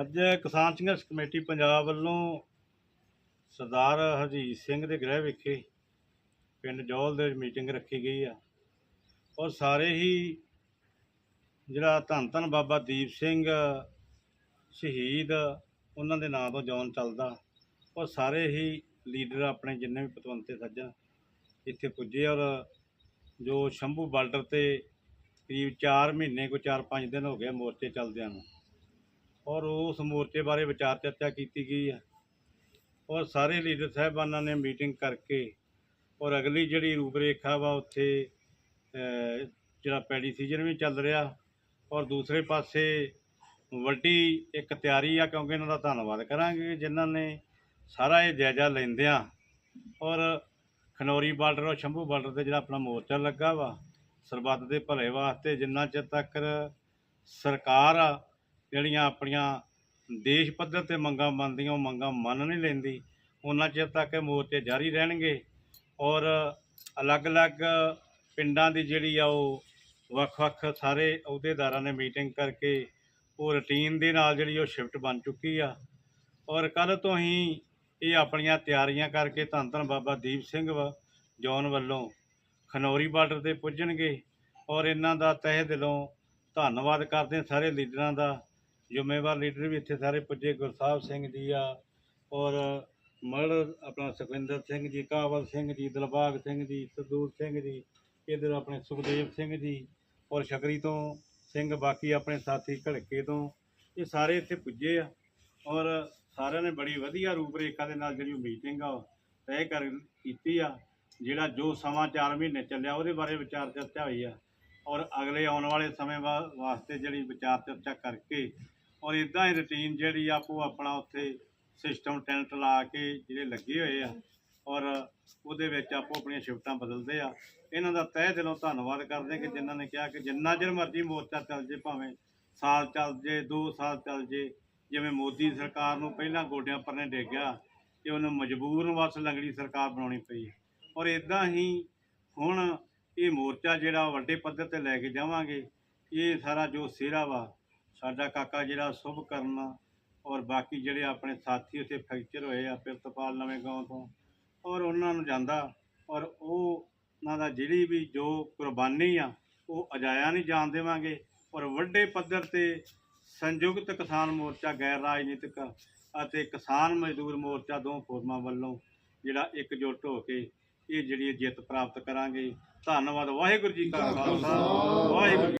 ਅੱਜ ਕਿਸਾਨ ਸੰਘਰਸ਼ ਕਮੇਟੀ ਪੰਜਾਬ ਵੱਲੋਂ ਸਰਦਾਰ ਹਰਜੀਤ ਸਿੰਘ ਦੇ ਗ੍ਰਹਿ ਵਿਖੇ ਪਿੰਡ ਜੌਲ ਦੇ ਮੀਟਿੰਗ ਰੱਖੀ ਗਈ ਆ। ਔਰ ਸਾਰੇ ਹੀ ਜਿਹੜਾ ਧੰਨ ਧੰਨ ਬਾਬਾ ਦੀਪ ਸਿੰਘ ਸ਼ਹੀਦ, ਉਹਨਾਂ ਦੇ ਨਾਂ ਤੋਂ ਜੌਨ ਚੱਲਦਾ। ਔਰ ਸਾਰੇ ਹੀ ਲੀਡਰ ਆਪਣੇ ਜਿੰਨੇ ਵੀ ਪਤਵੰਤੇ ਸੱਜਣ ਇੱਥੇ ਪੁੱਜੇ ਔਰ ਜੋ ਸ਼ੰਭੂ ਬਾਰਡਰ ਤੇ ਕਰੀਬ 4 ਮਹੀਨੇ ਕੋ 4-5 ਦਿਨ ਹੋ ਗਏ ਮੋਰਚੇ ਚੱਲਦਿਆਂ ਨੂੰ। ਔਰ ਉਸ ਮੋਰਚੇ ਬਾਰੇ ਵਿਚਾਰ ਚਰਚਾ ਕੀਤੀ ਗਈ ਹੈ। ਔਰ ਸਾਰੇ ਲੀਡਰ ਸਾਹਿਬਾਨਾਂ ਨੇ ਮੀਟਿੰਗ ਕਰਕੇ ਔਰ ਅਗਲੀ ਜਿਹੜੀ ਰੂਪਰੇਖਾ ਵਾ ਉੱਥੇ ਜਿਹੜਾ ਪੈਡੀ ਸੀਜ਼ਨ ਵੀ ਚੱਲ ਰਿਹਾ ਔਰ ਦੂਸਰੇ ਪਾਸੇ ਵੱਡੀ ਇੱਕ ਤਿਆਰੀ ਆ, ਕਿਉਂਕਿ ਇਹਨਾਂ ਦਾ ਧੰਨਵਾਦ ਕਰਾਂਗੇ ਜਿਨ੍ਹਾਂ ਨੇ ਸਾਰਾ ਇਹ ਜਾਇਜ਼ਾ ਲੈਂਦਿਆਂ ਔਰ ਖਨੌਰੀ ਬਾਰਡਰ ਔਰ ਸ਼ੰਭੂ ਬਾਰਡਰ ਤੇ ਜਿਹੜਾ ਆਪਣਾ ਮੋਰਚਾ ਲੱਗਾ ਵਾ, ਸਰਬੱਤ ਦੇ ਭਲੇ ਵਾਸਤੇ ਜਿੰਨਾ ਚਿਰ ਤੱਕ ਸਰਕਾਰ ਆ ਜਿਹੜੀਆਂ ਆਪਣੀਆਂ ਦੇਸ਼ ਪੱਧਰ ਤੇ ਮੰਗਾਂ ਮੰਨਦੀਆਂ, ਉਹ ਮੰਗਾਂ ਮੰਨ ਨਹੀਂ ਲੈਂਦੀ। ਉਹਨਾਂ ਚਿਰ ਤੱਕ ਇਹ ਮੋਰਚੇ ਜਾਰੀ ਰਹਿਣਗੇ। ਔਰ ਅਲੱਗ-ਅਲੱਗ ਪਿੰਡਾਂ ਦੀ ਜਿਹੜੀ ਆ ਉਹ ਵੱਖ-ਵੱਖ ਸਾਰੇ ਅਹੁਦੇਦਾਰਾਂ ਨੇ ਮੀਟਿੰਗ ਕਰਕੇ ਉਹ ਰੁਟੀਨ ਦੇ ਨਾਲ ਜਿਹੜੀ ਉਹ ਸ਼ਿਫਟ ਬਣ ਚੁੱਕੀ ਆ। ਔਰ ਕੱਲ ਤੋਂ ਹੀ ਇਹ ਆਪਣੀਆਂ ਤਿਆਰੀਆਂ ਕਰਕੇ ਧੰਨ ਧੰਨ ਬਾਬਾ ਦੀਪ ਸਿੰਘ ਵਾ ਜੌਨ ਵੱਲੋਂ ਖਨੌਰੀ ਬਾਰਡਰ ਤੇ ਪੁੱਜਣਗੇ। ਔਰ ਇਹਨਾਂ ਦਾ ਤਹਿ ਦਿਲੋਂ ਧੰਨਵਾਦ ਕਰਦੇ ਸਾਰੇ ਲੀਡਰਾਂ ਦਾ। ਜ਼ਿੰਮੇਵਾਰ ਲੀਡਰ ਵੀ ਇੱਥੇ ਸਾਰੇ ਪੁੱਜੇ, ਗੁਰਸਾਹਿਬ ਸਿੰਘ ਜੀ ਆ, ਔਰ ਮੜ ਆਪਣਾ ਸੁਖਵਿੰਦਰ ਸਿੰਘ ਜੀ, ਕਾਵਲ ਸਿੰਘ ਜੀ, ਦਿਲਬਾਗ ਸਿੰਘ ਜੀ ਸਰਦੂਰ ਸਿੰਘ ਜੀ, ਇਧਰ ਆਪਣੇ ਸੁਖਦੇਵ ਸਿੰਘ ਜੀ, ਔਰ ਸ਼ਕਰੀ ਤੋਂ ਸਿੰਘ, ਬਾਕੀ ਆਪਣੇ ਸਾਥੀ ਘੜਕੇ ਤੋਂ, ਇਹ ਸਾਰੇ ਇੱਥੇ ਪੁੱਜੇ ਆ, ਔਰ ਸਾਰਿਆਂ ਨੇ ਬੜੀ ਵਧੀਆ ਰੂਪਰੇਖਾ ਦੇ ਨਾਲ ਜਿਹੜੀ ਮੀਟਿੰਗ ਆ, ਉਹ ਤੈਅ ਕਰ ਕੀਤੀ ਆ, ਜਿਹੜਾ ਜੋ ਸਮਾਂ 4 ਮਹੀਨੇ ਚੱਲਿਆ, ਉਹਦੇ ਬਾਰੇ ਵਿਚਾਰ ਚਰਚਾ ਹੋਈ ਆ, ਔਰ ਅਗਲੇ ਆਉਣ ਵਾਲੇ ਸਮੇਂ ਵਾ- ਵਾਸਤੇ ਜਿਹੜੀ ਵਿਚਾਰ ਚਰਚਾ ਕਰਕੇ ਔਰ ਇਦਾਂ ਹੀ ਰੁਟੀਨ ਜਿਹੜੀ ਆਪੋ ਆਪਣਾ ਉੱਥੇ ਸਿਸਟਮ ਟੈਂਟ ਲਾ ਕੇ ਜਿਹੜੇ ਲੱਗੇ ਹੋਏ ਆ ਔਰ ਉਹਦੇ ਵਿੱਚ ਆਪੋ ਆਪਣੀਆਂ ਸ਼ਿਫਟਾਂ ਬਦਲਦੇ ਆ। ਇਹਨਾਂ ਦਾ ਤਹਿ ਦਿਲੋਂ ਧੰਨਵਾਦ ਕਰਦੇ ਕਿ ਜਿਨ੍ਹਾਂ ਨੇ ਕਿਹਾ ਕਿ ਜਿੰਨਾ ਚਿਰ ਮਰਜ਼ੀ ਮੋਰਚਾ ਚੱਲ ਜੇ, ਭਾਵੇਂ ਸਾਲ ਚੱਲ ਜੇ 2 ਸਾਲ ਚੱਲ ਜੇ, ਜਿਵੇਂ ਮੋਦੀ ਸਰਕਾਰ ਨੂੰ ਪਹਿਲਾਂ ਗੋਡਿਆਂ ਪਰਨੇ ਡੇਗਿਆ ਕਿ ਉਹਨੂੰ ਮਜਬੂਰਨ ਵਸ ਲੰਗੜੀ ਸਰਕਾਰ ਬਣਾਉਣੀ ਪਈ ਔਰ ਇਦਾਂ ਹੀ ਹੁਣ ਇਹ ਮੋਰਚਾ ਜਿਹੜਾ ਵੱਡੇ ਪੱਧਰ ਤੇ ਲੈ ਕੇ ਜਾਵਾਂਗੇ, ਇਹ ਸਾਰਾ ਜੋ ਸਿਹਰਾ ਵਾ ਸਾਡਾ ਕਾਕਾ ਜਿਹੜਾ ਸੁਭ ਕਰਨਾ ਔਰ ਬਾਕੀ ਜਿਹੜੇ ਆਪਣੇ ਸਾਥੀ ਉੱਥੇ ਫ੍ਰੈਕਚਰ ਹੋਏ ਆ ਪਿਰਤਪਾਲ ਨਵੇਂ ਗਾਉਂ ਤੋਂ ਔਰ ਉਹਨਾਂ ਨੂੰ ਜਾਂਦਾ ਔਰ ਉਹ ਉਹਨਾਂ ਦਾ ਜਿਹੜੀ ਵੀ ਜੋ ਕੁਰਬਾਨੀ ਆ ਉਹ ਅਜਾਇਆ ਨਹੀਂ ਜਾਣ ਦੇਵਾਂਗੇ ਔਰ ਵੱਡੇ ਪੱਧਰ ਤੇ ਸੰਯੁਕਤ ਕਿਸਾਨ ਮੋਰਚਾ ਗੈਰ ਰਾਜਨੀਤਿਕ ਅਤੇ ਕਿਸਾਨ ਮਜ਼ਦੂਰ ਮੋਰਚਾ ਦੋ ਫੋਰਮਾਂ ਵੱਲੋਂ ਜਿਹੜਾ ਇਕਜੁੱਟ ਹੋ ਕੇ ਇਹ ਜਿਹੜੀ ਜਿੱਤ ਪ੍ਰਾਪਤ ਕਰਾਂਗੇ। ਧੰਨਵਾਦ। ਵਾਹਿਗੁਰੂ ਜੀ ਕਾ ਖਾਲਸਾ। ਵਾਹਿਗੁਰੂ